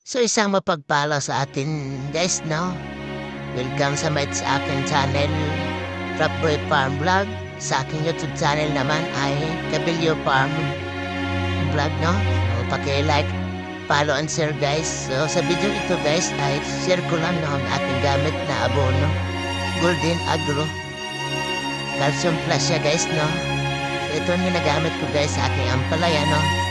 So isang mapagpala sa atin guys, no? Welcome sa may sa aking channel, Trap Boy Farm Vlog. Sa aking YouTube channel naman ay Cabillo Farm Vlog, no? So, paki-like, follow and share guys. So sa video ito guys ay share ko lang no, ang aking gamit na abono. Golden Agro. Calcium Plus siya guys, no? So ito ang ginagamit ko guys sa aking ampalaya, no?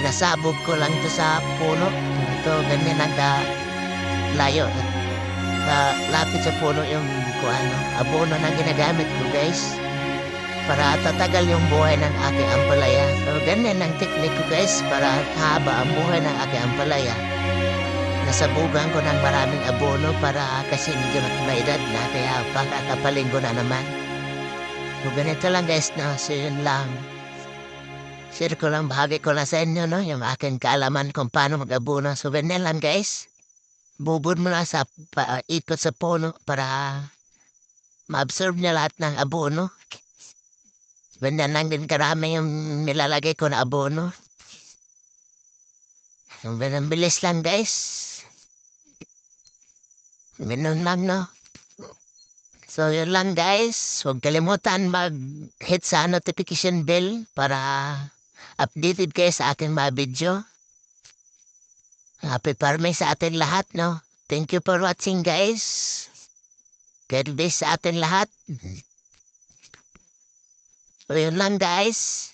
Kinasabog ko lang to sa puno. Ito, ganyan nagda layo. Uh, lapit sa puno yung kung ano, abono na ginagamit ko guys. Para tatagal yung buhay ng aking ampalaya. So ganyan ang technique ko guys para haba ang buhay ng aking ampalaya. Nasabugan ko ng maraming abono para kasi medyo may edad na kaya pakakapalin ko na naman. So ganito lang guys na, yun lang. Share ko lang, bahagi ko na sa inyo, no? Yung aking kaalaman kung paano ganyan lang, guys. Bubod mo na sa pa, ikot sa puno para ma-absorb niya lahat ng abono. Ganyan lang din karami yung nilalagay ko na abono. Ganun bilis lang, guys. Ganun lang, no? So, yun lang guys. Huwag kalimutan mag-hit sa notification bell para updated kayo sa aking mga video. Happy farming sa atin lahat, no? Thank you for watching, guys. God bless sa atin lahat. So, yun lang, guys.